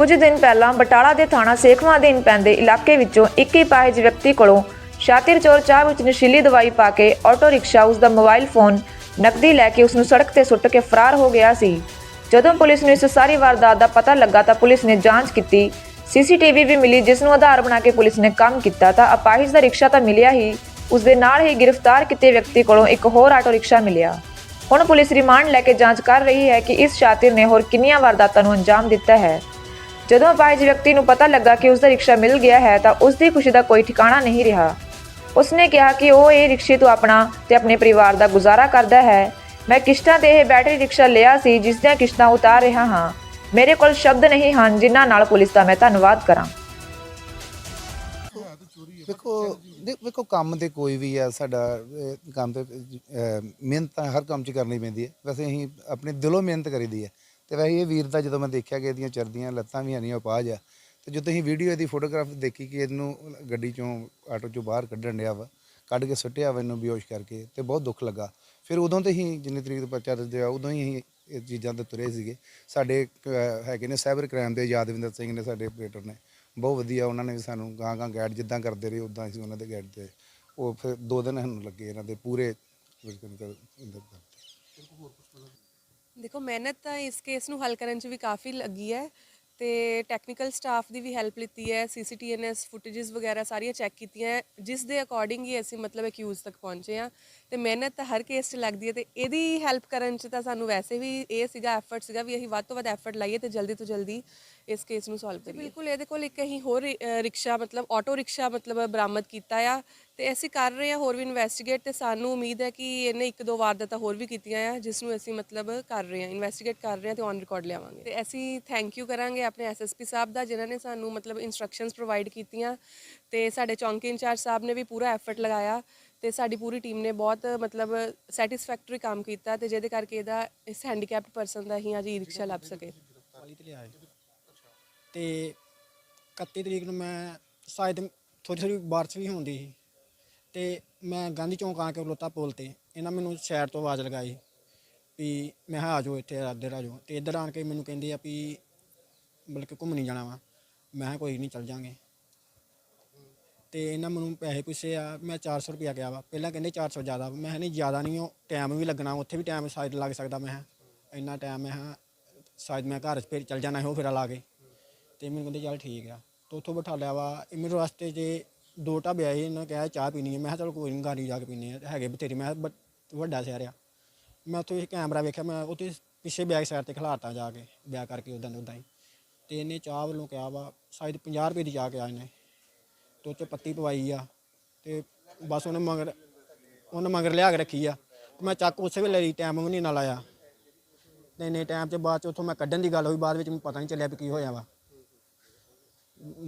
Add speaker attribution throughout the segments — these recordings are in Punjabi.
Speaker 1: ਕੁਝ ਦਿਨ ਪਹਿਲਾਂ ਬਟਾਲਾ ਦੇ ਥਾਣਾ ਸੇਖਵਾਂ ਅਧੀਨ ਪੈਂਦੇ ਇਲਾਕੇ ਵਿੱਚੋਂ ਇੱਕ ਹੀ ਪਾਹਿਜ ਵਿਅਕਤੀ ਕੋਲੋਂ ਸ਼ਾਤਿਰ ਚੋਰ ਚਾਹ ਵਿੱਚ ਨਸ਼ੀਲੀ ਦਵਾਈ ਪਾ ਕੇ ਆਟੋ ਰਿਕਸ਼ਾ ਉਸ ਦਾ ਮੋਬਾਈਲ ਫੋਨ, ਨਕਦੀ ਲੈ ਕੇ ਉਸ ਨੂੰ ਸੜਕ ਤੇ ਸੁੱਟ ਕੇ ਫਰਾਰ ਹੋ ਗਿਆ ਸੀ। ਜਦੋਂ ਪੁਲਿਸ ਨੂੰ ਇਸ ਸਾਰੀ ਵਾਰਦਾਤ ਦਾ ਪਤਾ ਲੱਗਾ ਤਾਂ ਪੁਲਿਸ ਨੇ ਜਾਂਚ ਕੀਤੀ। ਸੀਸੀਟੀਵੀ ਵੀ ਮਿਲੀ, ਜਿਸ ਨੂੰ ਆਧਾਰ ਬਣਾ ਕੇ ਪੁਲਿਸ ਨੇ ਕੰਮ ਕੀਤਾ ਤਾਂ ਅਪਾਹਿਜ ਦਾ ਰਿਕਸ਼ਾ ਤਾਂ ਮਿਲਿਆ ਹੀ ਉਸ ਦੇ ਨਾਲ ਹੀ ਗ੍ਰਿਫਤਾਰ ਕੀਤੇ ਵਿਅਕਤੀ ਕੋਲੋਂ ਇੱਕ ਹੋਰ ਆਟੋ ਰਿਕਸ਼ਾ ਮਿਲਿਆ। ਹੁਣ ਪੁਲਿਸ ਰਿਮਾਂਡ ਲੈ ਕੇ ਜਾਂਚ ਕਰ ਰਹੀ ਹੈ ਕਿ ਇਸ ਸ਼ਾਤਿਰ ਨੇ ਹੋਰ ਕਿੰਨੀਆਂ ਵਾਰਦਾਤਾਂ ਨੂੰ ਅੰਜਾਮ ਦਿੱਤਾ ਹੈ। ਜਦੋਂ ਅਪਾਹਿਜ ਵਿਅਕਤੀ ਨੂੰ ਪਤਾ ਲੱਗਾ ਕਿ ਉਸ ਦਾ ਰਿਕਸ਼ਾ ਮਿਲ ਗਿਆ ਹੈ ਤਾਂ ਉਸ ਦੀ ਖੁਸ਼ੀ ਦਾ ਕੋਈ ਠਿਕਾਣਾ ਨਹੀਂ ਰਿਹਾ। ਉਸਨੇ ਕਿਹਾ ਕਿ ਉਹ ਇਹ ਰਿਕਸ਼ੇ ਤੋਂ ਆਪਣਾ ਤੇ ਆਪਣੇ ਪਰਿਵਾਰ ਦਾ ਗੁਜ਼ਾਰਾ ਕਰਦਾ ਹੈ। ਮੈਂ ਕਿਸ਼ਤਾਂ ਤੇ ਇਹ ਬੈਟਰੀ ਰਿਕਸ਼ਾ ਲਿਆ ਸੀ ਜਿਸ ਦੀਆਂ ਕਿਸ਼ਤਾਂ ਉਤਾਰ ਰਿਹਾ ਹਾਂ। ਮੇਰੇ ਕੋਲ ਸ਼ਬਦ ਨਹੀਂ ਹਨ ਜਿਨ੍ਹਾਂ ਨਾਲ ਪੁਲਿਸ ਦਾ ਮੈਂ ਧੰਨਵਾਦ ਕਰਾਂ।
Speaker 2: ਵੇਖੋ ਦੇ- ਵੇਖੋ ਕੰਮ ਤੇ ਕੋਈ ਵੀ ਆ ਸਾਡਾ ਅਹ, ਕੰਮ ਤੇ ਅਹ, ਮਿਹਨਤ ਤਾਂ ਹਰ ਕੰਮ 'ਚ ਕਰਨੀ ਪੈਂਦੀ ਹੈ। ਵੈਸੇ ਅਸੀਂ ਆਪਣੇ ਦਿਲੋਂ ਮਿਹਨਤ ਕਰੀਦੀ ਹੈ। ਤੇ ਵੈਸੇ ਇਹ ਵੀਰ ਦਾ ਜਦੋਂ ਮੈਂ ਦੇਖਿਆ ਕਿ ਇਹਦੀਆਂ ਚਰਦੀਆਂ ਲੱਤਾਂ ਵੀ ਹਨੀਆਂ ਉਪਾਜ ਆ ਤੇ ਜਦੋਂ ਅਸੀਂ ਵੀਡੀਓ ਇਹਦੀ ਫੋਟੋਗ੍ਰਾਫ ਦੇਖੀ ਕਿ ਇਹਨੂੰ ਗੱਡੀ ਚੋਂ ਆਟੋ ਚੋਂ ਬਾਹਰ ਕੱਢਣ ਡਿਆ ਵਾ, ਕੱਢ ਕੇ ਸੁੱਟਿਆ ਵਾ ਇਹਨੂੰ ਬੇਹੋਸ਼ ਕਰਕੇ ਤੇ ਬਹੁਤ ਦੁੱਖ ਲੱਗਾ। ਫਿਰ ਉਦੋਂ ਤੇ ਹੀ ਜਿੰਨੀ ਤਰੀਕ ਤੋਂ ਪਰਚਾ ਦਰਜ ਹੋਇਆ, ਉਦੋਂ ਹੀ ਅਸੀਂ ਇਹ ਚੀਜ਼ਾਂ ਤੇ ਤੁਰੇ ਸੀਗੇ। ਸਾਡੇ ਹੈਗੇ ਨੇ ਸਾਈਬਰ ਕ੍ਰਾਈਮ ਦੇ ਯਾਦਵਿੰਦਰ ਸਿੰਘ ਨੇ, ਸਾਡੇ ਆਪਰੇਟਰ ਨੇ, ਬਹੁਤ ਵਧੀਆ ਉਹਨਾਂ ਨੇ ਵੀ ਸਾਨੂੰ ਗਾਂ ਗਾਂ ਗਾਈਡ ਜਿੱਦਾਂ ਕਰਦੇ ਰਹੇ, ਉਦਾਂ ਅਸੀਂ ਉਹਨਾਂ ਦੇ ਗਾਈਡ ਤੇ ਉਹ ਫਿਰ ਦੋ ਦਿਨ ਸਾਨੂੰ ਲੱਗੇ ਇਹਨਾਂ ਦੇ ਪੂਰੇ
Speaker 3: ਦੇਖੋ ਮਿਹਨਤ ਤਾਂ ਇਸ ਕੇਸ ਨੂੰ ਹੱਲ ਕਰਨ 'ਚ ਵੀ ਕਾਫੀ ਲੱਗੀ ਹੈ ਤੇ ਟੈਕਨੀਕਲ ਸਟਾਫ ਦੀ ਵੀ ਹੈਲਪ ਲਿੱਤੀ ਹੈ ਸੀਸੀਟੀਐਨਐਸ ਫੁਟੇजेस ਵਗੈਰਾ ਸਾਰੀਆਂ ਚੈੱਕ ਕੀਤੀਆਂ ਜਿਸ ਦੇ ਅਕੋਰਡਿੰਗ ਹੀ ਅਸੀਂ ਮਤਲਬ ਅਕਿਊਜ਼ ਤੱਕ ਪਹੁੰਚੇ ਆ ਤੇ ਮਿਹਨਤ ਤਾਂ ਹਰ ਕੇਸ 'ਚ ਲੱਗਦੀ ਹੈ ਤੇ ਇਹਦੀ ਹੈਲਪ ਕਰਨ 'ਚ ਤਾਂ ਸਾਨੂੰ ਵੈਸੇ ਵੀ ਇਹ ਸੀਗਾ ਐਫਰਟ ਸੀਗਾ ਵੀ ਅਸੀਂ ਵੱਧ ਤੋਂ ਵੱਧ ਐਫਰਟ ਲਾਈਏ ਤੇ ਜਲਦੀ ਤੋਂ ਜਲਦੀ ਇਸ ਕੇਸ ਨੂੰ ਸੋਲਵ ਕਰੀਏ। ਬਿਲਕੁਲ ਇਹਦੇ ਕੋਲ ਇੱਕ ਅਸੀਂ ਹੋਰ ਰਿਕਸ਼ਾ ਮਤਲਬ ਆਟੋ ਰਿਕਸ਼ਾ ਮਤਲਬ ਬਰਾਮਦ ਕੀਤਾ ਆ ਤੇ ਅਸੀਂ ਕਰ ਰਹੇ ਹਾਂ ਹੋਰ ਵੀ ਇਨਵੈਸਟੀਗੇਟ ਤੇ ਸਾਨੂੰ ਉਮੀਦ ਹੈ ਕਿ ਇਹਨੇ ਇੱਕ ਦੋ ਵਾਰਦਾਤਾਂ ਹੋਰ ਵੀ ਕੀਤੀਆਂ ਆ ਜਿਸ ਨੂੰ ਅਸੀਂ ਮਤਲਬ ਕਰ ਰਹੇ ਹਾਂ ਇਨਵੈਸਟੀਗੇਟ ਕਰ ਰਹੇ ਹਾਂ ਤੇ ਔਨ ਰਿਕਾਰਡ ਲਿਆਵਾਂਗੇ। ਤੇ ਅਸੀਂ ਥੈਂਕ ਯੂ ਕਰਾਂਗੇ ਆਪਣੇ ਐਸਐਸਪੀ ਸਾਹਿਬ ਦਾ, ਜਿਨ੍ਹਾਂ ਨੇ ਸਾਨੂੰ ਮਤਲਬ ਇਨਸਟਰਕਸ਼ਨਸ ਪ੍ਰੋਵਾਈਡ ਕੀਤੀਆਂ। ਤੇ ਸਾਡੇ ਚੌਂਕੀ ਇੰਚਾਰਜ ਸਾਹਿਬ ਨੇ ਵੀ ਪੂਰਾ ਐਫਰਟ ਲਗਾਇਆ ਤੇ ਸਾਡੀ ਪੂਰੀ ਟੀਮ ਨੇ ਬਹੁਤ ਮਤਲਬ ਸੈਟੀਸਫੈਕਟਰੀ ਕੰਮ ਕੀਤਾ ਤੇ ਜਿਹਦੇ ਕਰਕੇ ਇਹਦਾ ਇਸ ਹੈਂਡੀਕੈਪਡ ਪਰਸਨ ਦਾ ਹੀ ਅੱਜ ਈ ਰਿਕਸ਼ਾ ਲੱਭ ਸਕੇ।
Speaker 4: ਵਾਲੀ ਤੇ ਲਿਆ ਹੈ। ਤੇ 31 ਤਰੀਕ ਨੂੰ ਮੈਂ ਸ਼ਾਇਦ ਥੋੜੀ ਥੋੜੀ ਬਾਰਿਸ਼ ਵੀ ਹੁੰਦੀ ਸੀ। ਤੇ ਮੈਂ ਗਾਂਧੀ ਚੌਂਕ ਆ ਕੇ ਲੋਤਾ ਪੁਲ ਤੇ, ਇਹਨਾਂ ਮੈਨੂੰ ਸ਼ਹਿਰ ਤੋਂ ਆਵਾਜ਼ ਲਗਾਈ ਵੀ ਮੈਂ ਕਿਹਾ ਆ ਜਾਓ ਇੱਥੇ, ਇੱਧਰ ਆ ਜਾਓ। ਤੇ ਇੱਧਰ ਆਣ ਕੇ ਮੈਨੂੰ ਕਹਿੰਦੇ ਆ ਵੀ ਬਲਕਿ ਘੁੰਮਣੀ ਜਾਣਾ ਵਾ। ਮੈਂ ਕਿਹਾ ਕੋਈ ਨਹੀਂ, ਚੱਲ ਜਾਾਂਗੇ। ਤੇ ਇਹਨਾਂ ਮੈਨੂੰ ਪੈਸੇ ਪੁੱਛੇ ਆ, ਮੈਂ 400 ਰੁਪਇਆ ਗਿਆ ਵਾ। ਪਹਿਲਾਂ ਕਹਿੰਦੇ 400 ਜ਼ਿਆਦਾ ਵਾ। ਮੈਂ ਕਿਹਾ ਨਹੀਂ, ਜ਼ਿਆਦਾ ਨਹੀਂ, ਉਹ ਟਾਈਮ ਵੀ ਲੱਗਣਾ, ਉੱਥੇ ਵੀ ਟਾਈਮ ਸ਼ਾਇਦ ਲੱਗ ਸਕਦਾ। ਮੈਂ ਕਿਹਾ ਇੰਨਾ ਟਾਈਮ ਮੈਂ ਕਿਹਾ ਸ਼ਾਇਦ ਮੈਂ ਘਰ 'ਚ ਫਿਰ ਚੱਲ ਜਾਣਾ ਉਹ ਫੇਰਾ ਲਾ ਕੇ। ਤੇ ਮੈਨੂੰ ਕਹਿੰਦੇ ਚੱਲ ਠੀਕ ਆ। ਤੇ ਉੱਥੋਂ ਬਿਠਾ ਲਿਆ ਵਾ। ਇਹ ਮੈਨੂੰ ਰਸਤੇ 'ਚ ਦੋ ਢਾਬੇ ਆਏ, ਇਹਨਾਂ ਕਿਹਾ ਚਾਹ ਪੀਣੀ ਹੈ। ਮੈਂ ਕਿਹਾ ਚਲ ਕੋਈ ਨਹੀਂ ਗਾੜੀ ਜਾ ਕੇ ਪੀਨੇ ਆ। ਹੈਗੇ ਬਥੇਰੇ, ਮੈਂ ਕਿਹਾ ਬ- ਵੱਡਾ ਸ਼ਹਿਰ ਆ। ਮੈਂ ਉੱਥੇ ਕੈਮਰਾ ਵੇਖਿਆ, ਮੈਂ ਉੱਥੇ ਪਿੱਛੇ ਬੈਕ ਸਾਈਡ ਤੇ ਖਿਲਾਰਤਾ ਜਾ ਕੇ ਵਿਆਹ ਕਰਕੇ ਉਦਾਂ ਉਦਾਂ ਹੀ। ਤੇ ਇਹਨੇ ਚਾਹ ਵੱਲੋਂ ਕਿਹਾ ਵਾ, ਸ਼ਾਇਦ 50 ਰੁਪਏ ਦੀ ਚਾਹ ਕਿਹਾ ਇਹਨੇ। ਤੇ ਉੱਤੇ ਪੱਤੀ ਪਵਾਈ ਆ, ਤੇ ਬਸ ਉਹਨੇ ਮਗਰ ਉਹਨੇ ਮਗਰ ਲਿਆ ਕੇ ਰੱਖੀ ਆ। ਮੈਂ ਚੱਕ ਉਸੇ ਵੇਲੇ ਲਈ, ਟਾਈਮ ਵੀ ਨਹੀਂ ਨਾਲ ਆਇਆ ਤੇ ਇੰਨੇ ਟਾਈਮ ਤੇ ਬਾਅਦ ਚ ਉੱਥੋਂ ਮੈਂ ਕੱਢਣ ਦੀ ਗੱਲ ਹੋਈ, ਬਾਅਦ ਵਿੱਚ ਮੈਨੂੰ ਪਤਾ ਨਹੀਂ ਚੱਲਿਆ ਵੀ ਕੀ ਹੋਇਆ ਵਾ।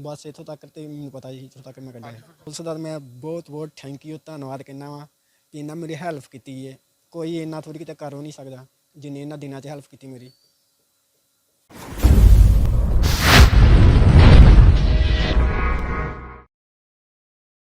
Speaker 4: ਬਸ ਇੱਥੋਂ ਤੱਕ ਤੇ ਮੈਨੂੰ ਪਤਾ ਜੀ ਇੱਥੋਂ ਤੱਕ ਮੈਂ ਕੱਢਿਆ। ਪੁਲਿਸ ਦਾ ਮੈਂ ਬਹੁਤ ਬਹੁਤ ਥੈਂਕ ਯੂ ਧੰਨਵਾਦ ਕਹਿੰਦਾ ਵਾਂ ਕਿ ਇਹਨਾਂ ਮੇਰੀ ਹੈਲਪ ਕੀਤੀ ਹੈ ਕੋਈ ਇੰਨਾ ਥੋੜੀ ਕਿਤੇ ਕਰ ਨਹੀਂ ਸਕਦਾ, ਜਿੰਨੀ ਇਹਨਾਂ ਦਿਨਾਂ 'ਚ ਹੈਲਪ ਕੀਤੀ ਮੇਰੀ।